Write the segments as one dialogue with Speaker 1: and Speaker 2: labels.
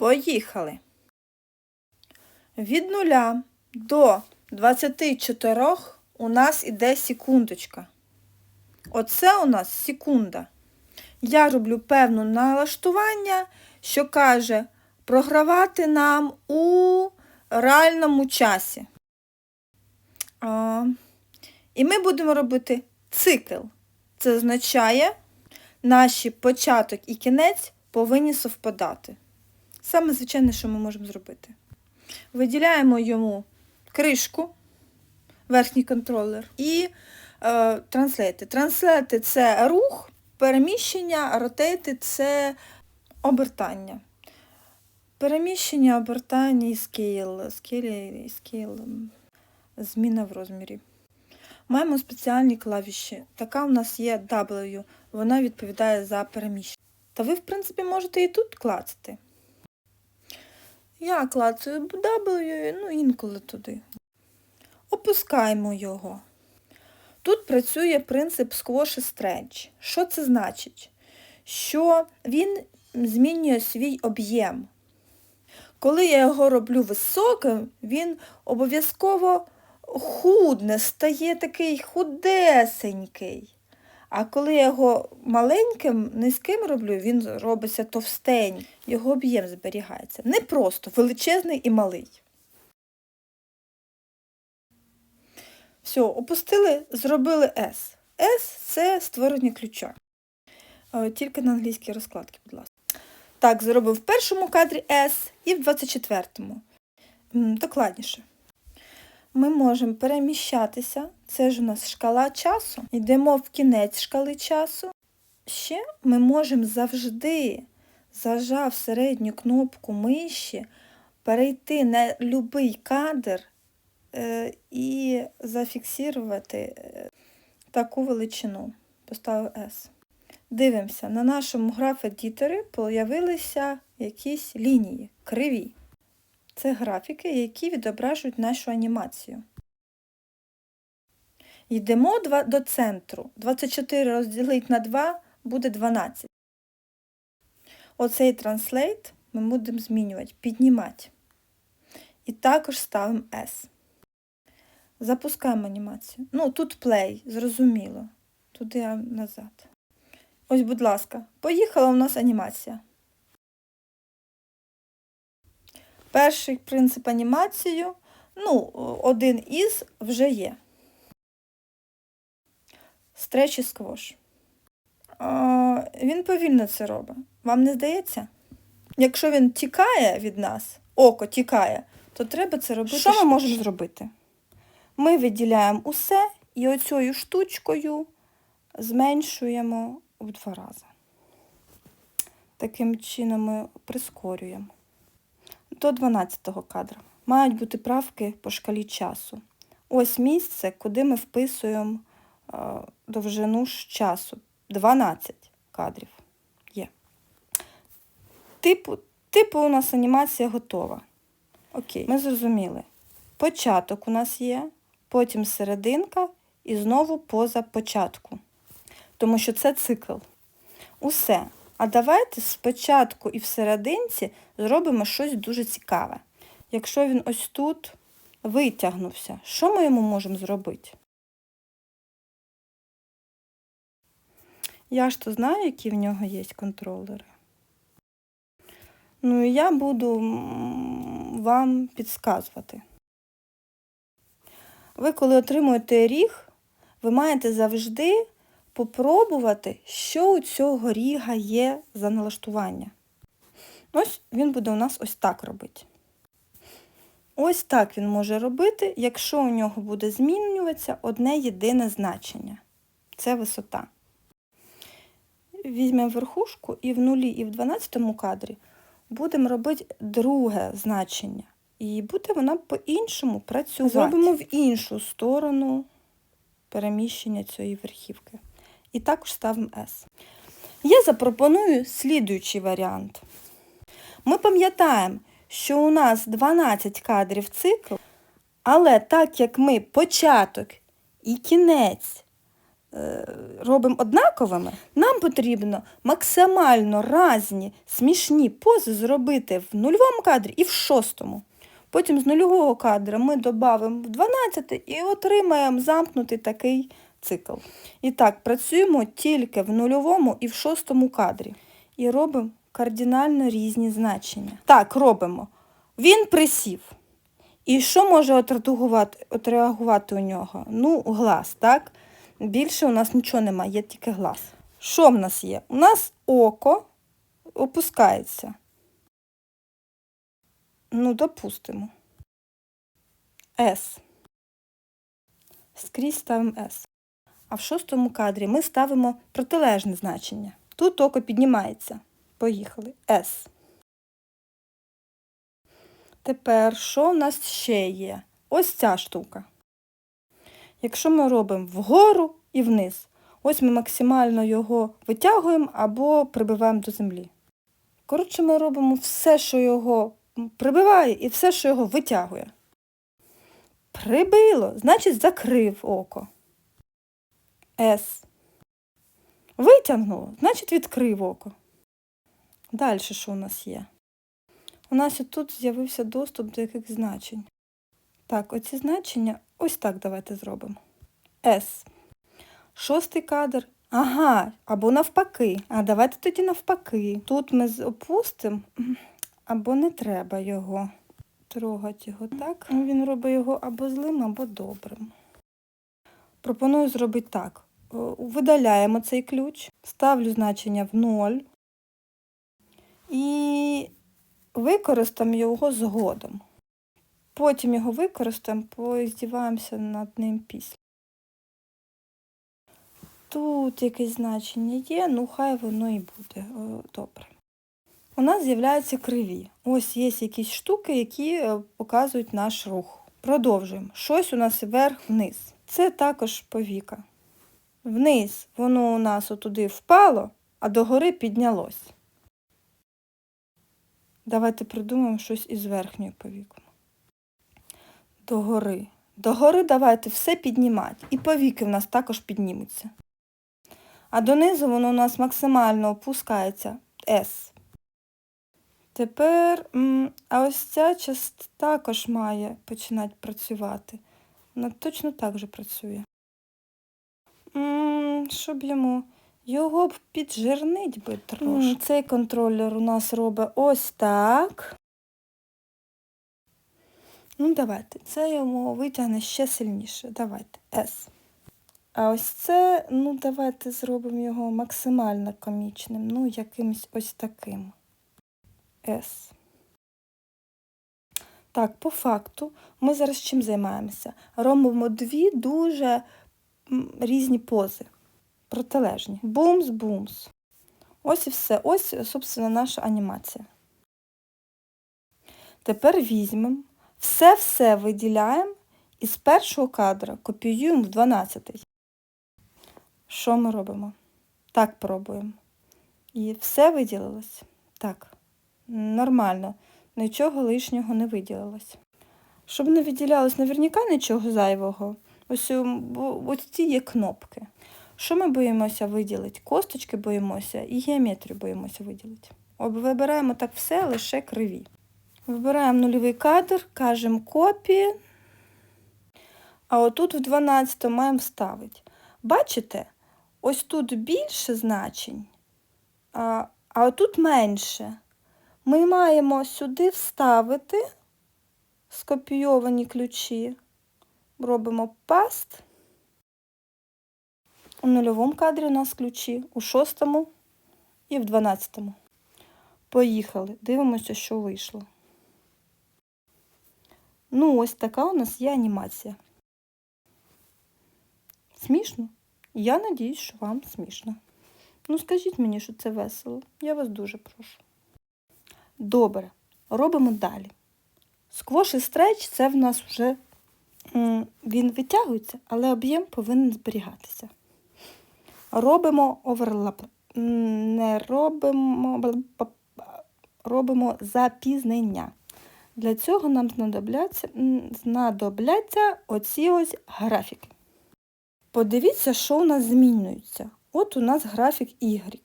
Speaker 1: Поїхали. Від 0 до 24 у нас іде секундочка. Оце у нас секунда. Я роблю певне налаштування, що каже програвати нам у реальному часі. А, і ми будемо робити цикл. Це означає, наші початок і кінець повинні совпадати. Саме звичайне, що ми можемо зробити. Виділяємо йому кришку, верхній контролер, і е, транслейти. Транслейти це рух, переміщення, ротейти це обертання. Переміщення, обертання і скейл, скейл, скейл, зміна в розмірі. Маємо спеціальні клавіші. Така у нас є W, вона відповідає за переміщення. Та ви, в принципі, можете і тут клацати. Я клацаю W, ну інколи туди. Опускаємо його. Тут працює принцип squash і stretch. Що це значить? Що він змінює свій об'єм. Коли я його роблю високим, він обов'язково худне, стає такий худесенький. А коли я його маленьким, низьким роблю, він робиться товстень, його об'єм зберігається. Не просто величезний і малий. Все, опустили, зробили S. S це створення ключа. Е, Тільки на англійській розкладці, будь ласка. Так, зробив в першому кадрі S і в 24-му. Докладніше. Ми можемо переміщатися. Це ж у нас шкала часу. Йдемо в кінець шкали часу. Ще ми можемо завжди, зажав середню кнопку миші, перейти на будь-який кадр е, і зафіксувати е, таку величину. Поставив S. Дивимося, на нашому граф-едіторі появилися якісь лінії, криві. Це графіки, які відображують нашу анімацію. Йдемо до центру. 24 розділити на 2 буде 12. Оцей транслейт ми будемо змінювати, піднімати. І також ставимо S. Запускаємо анімацію. Ну, тут play, зрозуміло. Туди назад. Ось, будь ласка, поїхала у нас анімація. Перший принцип анімацію, ну, один із вже є. Стреч і сквош. Він повільно це робить. Вам не здається? Якщо він тікає від нас, око тікає, то треба це робити. Що ми можемо зробити? Ми виділяємо усе і оцією штучкою зменшуємо в два рази. Таким чином ми прискорюємо. До 12 кадра. Мають бути правки по шкалі часу. Ось місце, куди ми вписуємо е, довжину часу. 12 кадрів є. Типу, типу у нас анімація готова. Окей, ми зрозуміли. Початок у нас є, потім серединка і знову поза початку. Тому що це цикл. Усе. А давайте спочатку і в серединці зробимо щось дуже цікаве. Якщо він ось тут витягнувся, що ми йому можемо зробити? Я ж то знаю, які в нього є контролери. Ну і я буду вам підсказувати. Ви, коли отримуєте ріг, ви маєте завжди попробувати, що у цього ріга є за налаштування. Ось він буде у нас ось так робити. Ось так він може робити, якщо у нього буде змінюватися одне єдине значення. Це висота. Візьмемо верхушку і в нулі, і в 12 кадрі будемо робити друге значення. І буде вона по-іншому працювати. Зробимо в іншу сторону переміщення цієї верхівки. І також ставимо S. Я запропоную слідуючий варіант. Ми пам'ятаємо, що у нас 12 кадрів цикл, але так як ми початок і кінець е, робимо однаковими, нам потрібно максимально разні смішні пози зробити в нульовому кадрі і в шостому. Потім з нульового кадра ми додамо в 12 і отримаємо замкнутий такий цикл. І так, працюємо тільки в нульовому і в шостому кадрі. І робимо кардинально різні значення. Так, робимо. Він присів. І що може отреагувати, у нього? Ну, глаз, так? Більше у нас нічого немає, є тільки глаз. Що в нас є? У нас око опускається. Ну, допустимо. С. Скрізь ставимо С. А в шостому кадрі ми ставимо протилежне значення. Тут око піднімається. Поїхали. С. Тепер, що в нас ще є? Ось ця штука. Якщо ми робимо вгору і вниз, ось ми максимально його витягуємо або прибиваємо до землі. Коротше, ми робимо все, що його прибиває, і все, що його витягує. Прибило, значить закрив око. С. Витягнуло, значить відкрив око. Далі що у нас є? У нас тут з'явився доступ до яких значень. Так, оці значення ось так давайте зробимо. С. Шостий кадр. Ага, або навпаки. А давайте тоді навпаки. Тут ми опустимо, або не треба його. Трогати його так. Він робить його або злим, або добрим. Пропоную зробити так. О, Видаляємо цей ключ, ставлю значення в 0 і використаємо його згодом. Потім його використаємо, поіздіваємося над ним після. Тут якесь значення є, ну хай воно і буде добре. У нас з'являються криві. Ось є якісь штуки, які е, показують наш рух. Продовжуємо. Щось у нас вверх-вниз. Це також повіка. Вниз воно у нас отуди впало, а догори піднялось. Давайте придумаємо щось із верхньою повікою. Догори. Догори давайте все піднімати. І повіки в нас також піднімуться. А донизу воно у нас максимально опускається S. Тепер, а ось ця частина також має починати працювати. Вона точно так же працює. Щоб йому його б піджирнить би трошки. Цей контролер у нас робить ось так. Ну, давайте. Це йому витягне ще сильніше. Давайте. S. А ось це, ну, давайте зробимо його максимально комічним. Ну, якимось ось таким. S. Так, по факту, ми зараз чим займаємося? Робимо дві дуже різні пози. Протилежні. Бумс-бумс. Ось і все. Ось, собственно, наша анімація. Тепер візьмемо, все-все виділяємо і з першого кадра копіюємо в 12-й. Що ми робимо? Так пробуємо. І все виділилось? Так. Нормально. Нічого лишнього не виділилось. Щоб не виділялось наверняка нічого зайвого, ось, ось ці є кнопки. Що ми боїмося виділити? Косточки боїмося і геометрію боїмося виділити. Вибираємо так все, лише криві. Вибираємо нульовий кадр, кажемо копії. А отут в 12 маємо вставити. Бачите, ось тут більше значень, а отут менше. Ми маємо сюди вставити скопійовані ключі. Робимо паст. У нульовому кадрі у нас ключі, у шостому і в дванадцятому. Поїхали. Дивимося, що вийшло. Ну, ось така у нас є анімація. Смішно? Я надіюсь, що вам смішно. Ну, скажіть мені, що це весело. Я вас дуже прошу. Добре, робимо далі. Сквош і стреч це в нас вже він витягується, але об'єм повинен зберігатися. Робимо оверлап. Не робимо, робимо запізнення. Для цього нам знадобляться, знадобляться оці ось графіки. Подивіться, що у нас змінюється. От у нас графік Y.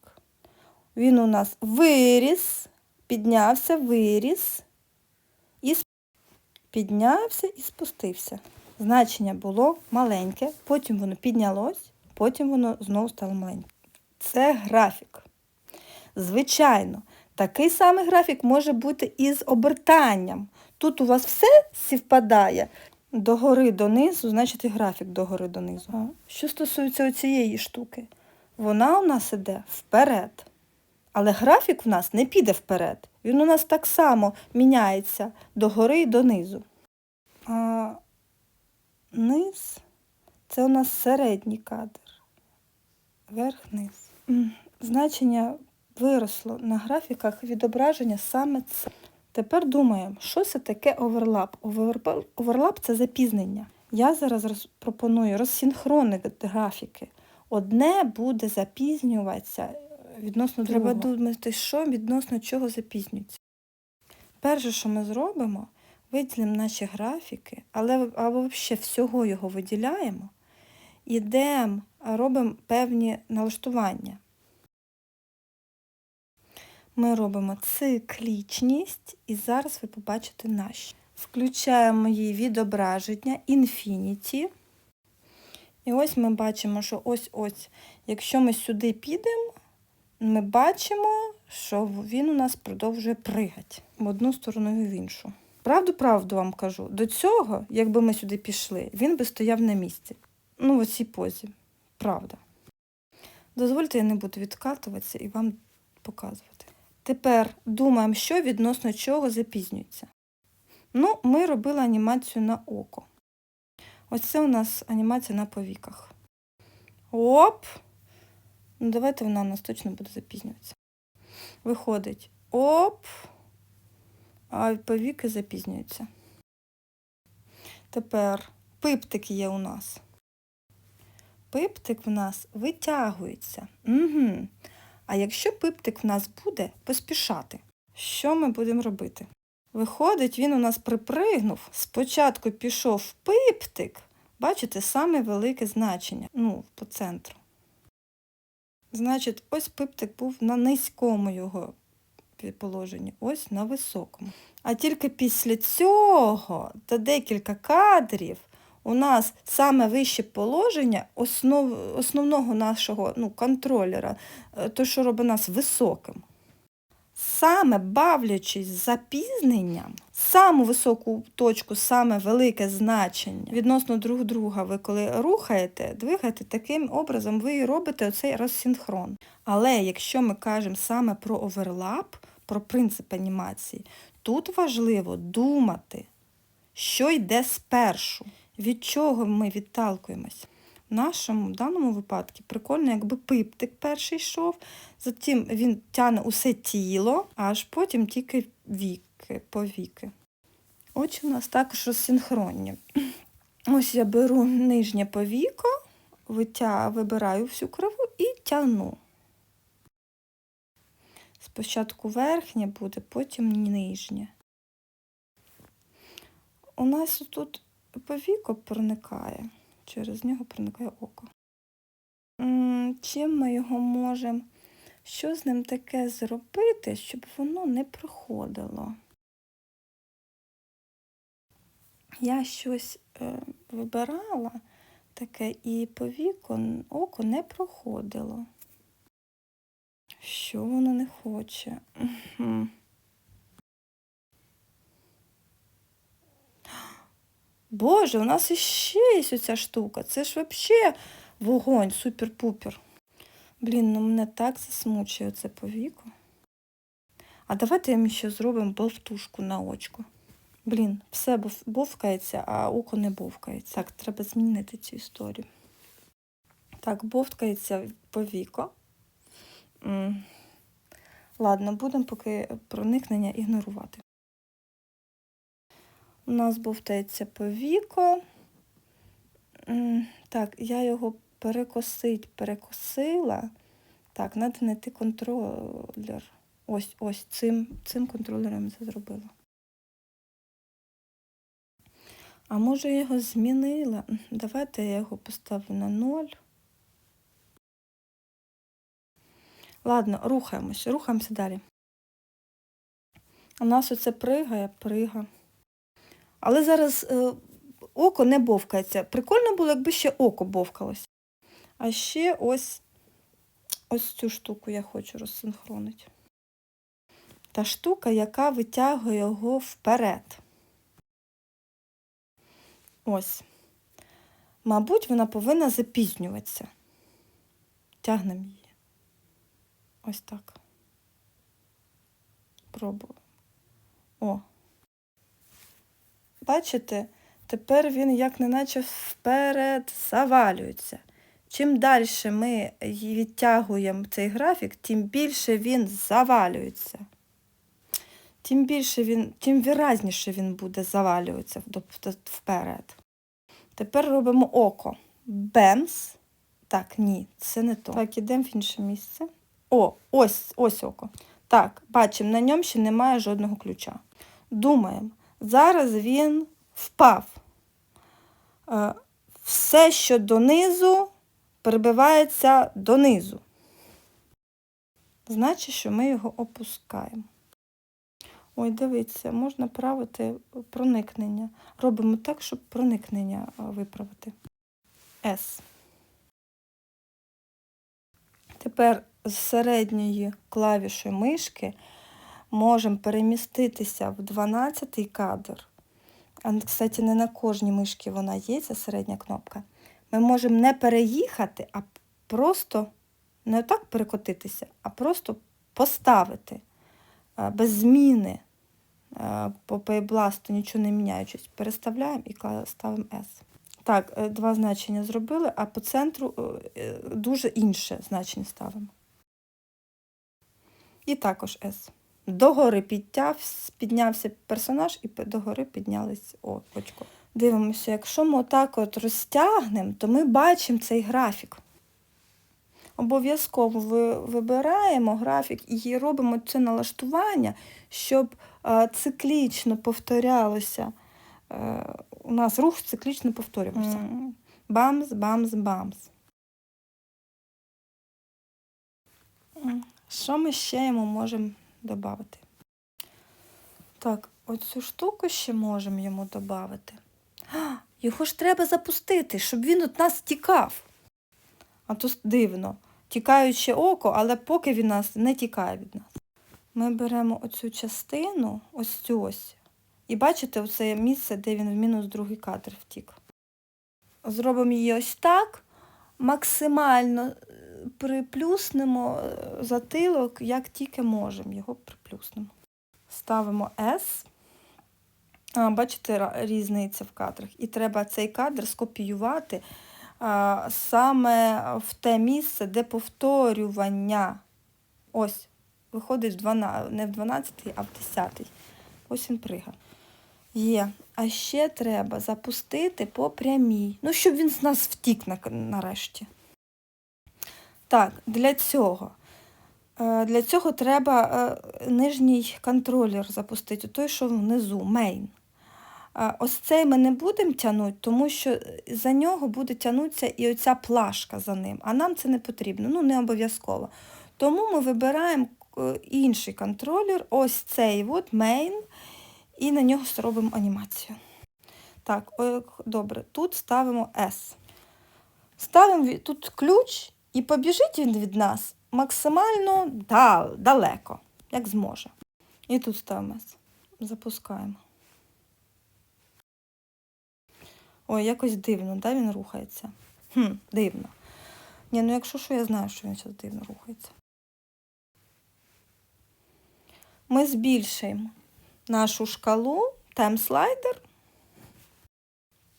Speaker 1: Він у нас виріс, піднявся, виріс, піднявся і спустився. Значення було маленьке, потім воно піднялось, потім воно знову стало маленьке. Це графік. Звичайно, такий самий графік може бути і з обертанням. Тут у вас все співпадає догори донизу, значить і графік догори донизу. Що стосується цієї штуки, вона у нас іде вперед. Але графік в нас не піде вперед. Він у нас так само міняється догори і донизу. А низ це у нас середній кадр. Верх-низ. Значення виросло на графіках відображення саме це. Тепер думаємо, що це таке оверлап. Оверлап, це запізнення. Я зараз пропоную розсинхронити графіки. Одне буде запізнюватися відносно Треба думати, що відносно чого запізнюється. Перше, що ми зробимо, виділимо наші графіки, але або взагалі всього його виділяємо, ідемо, робимо певні налаштування. Ми робимо циклічність, і зараз ви побачите наші. Включаємо її відображення Infinity. І ось ми бачимо, що ось-ось, якщо ми сюди підемо, ми бачимо, що він у нас продовжує пригати в одну сторону і в іншу. Правду-правду вам кажу, до цього, якби ми сюди пішли, він би стояв на місці. Ну, в оцій позі. Правда. Дозвольте, я не буду відкатуватися і вам показувати. Тепер думаємо, що відносно чого запізнюється. Ну, ми робили анімацію на око. Ось це у нас анімація на повіках. Оп! Ну, давайте вона у нас точно буде запізнюватися. Виходить оп, а повіки запізнюються. Тепер пиптик є у нас. Пиптик в нас витягується. Угу. А якщо пиптик в нас буде поспішати, що ми будемо робити? Виходить, він у нас припригнув, спочатку пішов пиптик, бачите, саме велике значення, ну, по центру. Значить, ось пиптик був на низькому його положенні, ось на високому. А тільки після цього, та декілька кадрів, у нас саме вище положення основ, основного нашого ну, контролера, е, то, що робить нас високим. Саме бавлячись запізненням, саму високу точку, саме велике значення відносно друг друга, ви коли рухаєте, двигаєте таким образом, ви робите оцей розсинхрон. Але якщо ми кажемо саме про оверлап, про принцип анімації, тут важливо думати, що йде спершу, від чого ми відталкуємось. Нашому в даному випадку прикольно, якби пиптик перший йшов, затім він тягне усе тіло, аж потім тільки віки, повіки. Очі у нас також розсинхронні. Ось я беру нижнє повіко, витя... вибираю всю криву і тягну. Спочатку верхнє буде, потім нижнє. У нас тут повіко проникає, через нього проникає око. Чим ми його можемо, що з ним таке зробити, щоб воно не проходило? Я щось е, вибирала таке і по віку око не проходило. Що воно не хоче? Боже, у нас іще є оця штука. Це ж взагалі вогонь, супер-пупер. Блін, ну мене так засмучує це по віку. А давайте ми ще зробимо бовтушку на очко. Блін, все бовкається, а око не бовкається. Так, треба змінити цю історію. Так, бовткається повіко. Ладно, будемо поки проникнення ігнорувати. У нас бовтається повіко. М, Так, я його перекосить, перекосила. Так, треба знайти контролер. Ось, ось цим, цим контролером це зробила. А може я його змінила? Давайте я його поставлю на 0. Ладно, рухаємось, рухаємося далі. У нас оце пригає, прига. Але зараз е, око не бовкається. Прикольно було, якби ще око бовкалось. А ще ось ось цю штуку я хочу розсинхронити. Та штука, яка витягує його вперед. Ось. Мабуть, вона повинна запізнюватися. Тягнемо її. Ось так. Пробую. О. Бачите, тепер він як неначе вперед завалюється. Чим далі ми відтягуємо цей графік, тим більше він завалюється. Тим більше він, тим виразніше він буде завалюватися вперед. Тепер робимо око. Бемс. Так, ні, це не то. Так, ідемо в інше місце. О, ось, ось око. Так, бачимо, на ньому ще немає жодного ключа. Думаємо, зараз він впав. Е, Все, що донизу, перебивається донизу. Значить, що ми його опускаємо. Ой, дивіться, можна правити проникнення. Робимо так, щоб проникнення виправити. С. Тепер з середньої клавіші мишки можемо переміститися в 12 кадр. А, кстати, не на кожній мишці вона є, ця середня кнопка. Ми можемо не переїхати, а просто не отак перекотитися, а просто поставити без зміни по пейбласту, нічого не міняючись. Переставляємо і ставимо S. Так, е, два значення зробили, а по центру е, е, дуже інше значення ставимо. І також S. Догори підтяв, піднявся персонаж і догори піднялись очко. Дивимося, якщо ми отак от розтягнемо, то ми бачимо цей графік. Обов'язково ви, вибираємо графік і робимо це налаштування, щоб е, циклічно повторялося. Е, у нас рух циклічно повторювався. Бамс, бамс, бамс. Що ми ще йому можемо додати? Так, оцю штуку ще можемо йому додати. Його ж треба запустити, щоб він від нас тікав. А то дивно. Тікаюче око, але поки він нас не тікає від нас. Ми беремо оцю частину, ось цю ось. І бачите, оце місце, де він в мінус другий кадр втік. Зробимо її ось так. Максимально приплюснемо е, затилок, як тільки можемо. Його приплюснемо. Ставимо S. А, бачите, різниця в кадрах. І треба цей кадр скопіювати а, саме в те місце, де повторювання. Ось, виходить в 12, не в 12, а в 10. Ось він прига. Є. А ще треба запустити по прямій. Ну, щоб він з нас втік на, нарешті. Так, для цього. Е, Для цього треба е, нижній контролер запустити, той, що внизу. Е, Ось цей ми не будемо тягнути, тому що за нього буде тягнутися і оця плашка за ним, а нам це не потрібно, ну не обов'язково. Тому ми вибираємо е, інший контролер, ось цей от main, і на нього робимо анімацію. Так, добре, тут ставимо S. Ставимо тут ключ і побіжить він від нас максимально дал- далеко, як зможе. І тут ставимо Запускаємо. Ой, якось дивно, да, він рухається. Хм, дивно. Ні, ну якщо що, я знаю, що він зараз дивно рухається. Ми збільшуємо нашу шкалу, таймслайдер,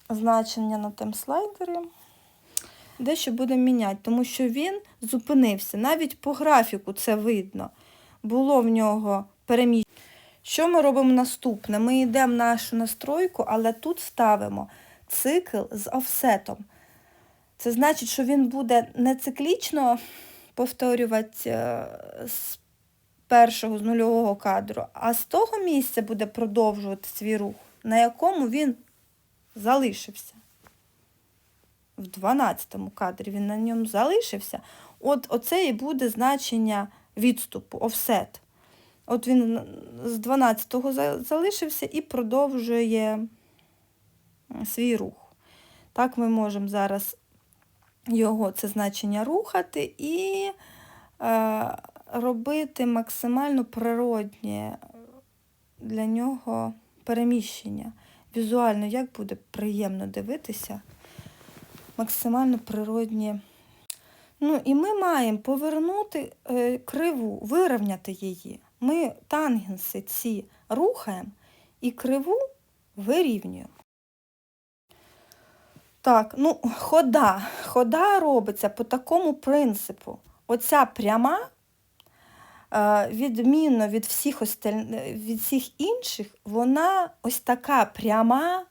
Speaker 1: значення на таймслайдері. Дещо будемо міняти, тому що він зупинився. Навіть по графіку це видно. Було в нього переміщення. Що ми робимо наступне? Ми йдемо в нашу настройку, але тут ставимо цикл з офсетом. Це значить, що він буде не циклічно повторювати е, з першого, з нульового кадру, а з того місця буде продовжувати свій рух, на якому він залишився. В 12 кадрі він на ньому залишився. От оце і буде значення відступу, офсет. От він з 12-го залишився і продовжує свій рух. Так ми можемо зараз його це значення рухати і е, робити максимально природнє для нього переміщення. Візуально, як буде приємно дивитися, максимально природні. Ну, і ми маємо повернути е, криву, вирівняти її. Ми тангенси ці рухаємо і криву вирівнюємо. Так, ну, хода. Хода робиться по такому принципу. Оця пряма, е, відмінно від всіх, осталь- від всіх інших, вона ось така пряма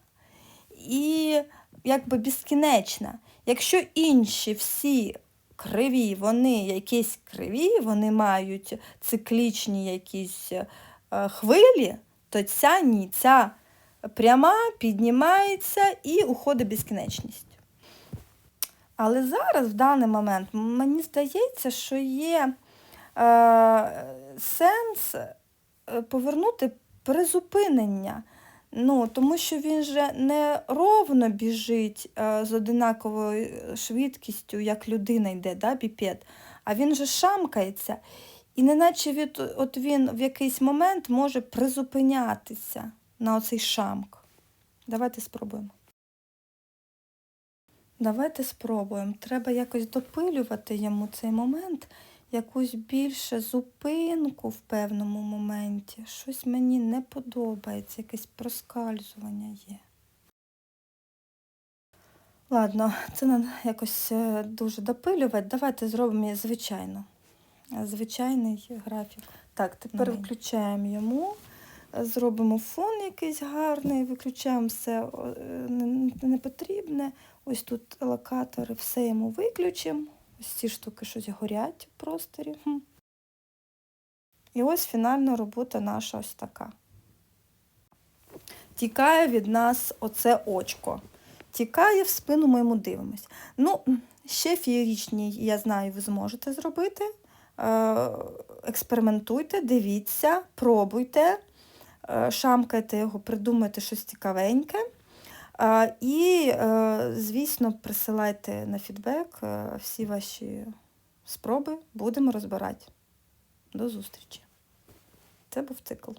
Speaker 1: і якби безкінечна. Якщо інші всі криві, вони якісь криві, вони мають циклічні якісь е, хвилі, то ця ні, ця пряма піднімається і уходить безкінечність. Але зараз, в даний момент, мені здається, що є е, сенс е, повернути призупинення. Ну, тому що він же не ровно біжить е, з одинаковою швидкістю, як людина йде, да, біпед, а він же шамкається. І неначе від, от він в якийсь момент може призупинятися на оцей шамк. Давайте спробуємо. Давайте спробуємо. Треба якось допилювати йому цей момент, якусь більше зупинку в певному моменті. Щось мені не подобається, якесь проскальзування є. Ладно, це нам якось е, дуже допилювати. Давайте зробимо звичайно. Звичайний графік. Так, тепер
Speaker 2: Мгм.
Speaker 1: включаємо йому, зробимо фон якийсь гарний, виключаємо все е, не- непотрібне. Ось тут локатори, все йому виключимо. Ось ці штуки щось горять в просторі. І ось фінальна робота наша ось така. Тікає від нас оце очко. Тікає в спину, ми йому дивимось. Ну, ще фієрічні, я знаю, ви зможете зробити. Е, Експериментуйте, дивіться, пробуйте, е, шамкайте його, придумайте щось цікавеньке. І, е, звісно, присилайте на фідбек е, всі ваші спроби, будемо розбирати. До зустрічі. Це був цикл.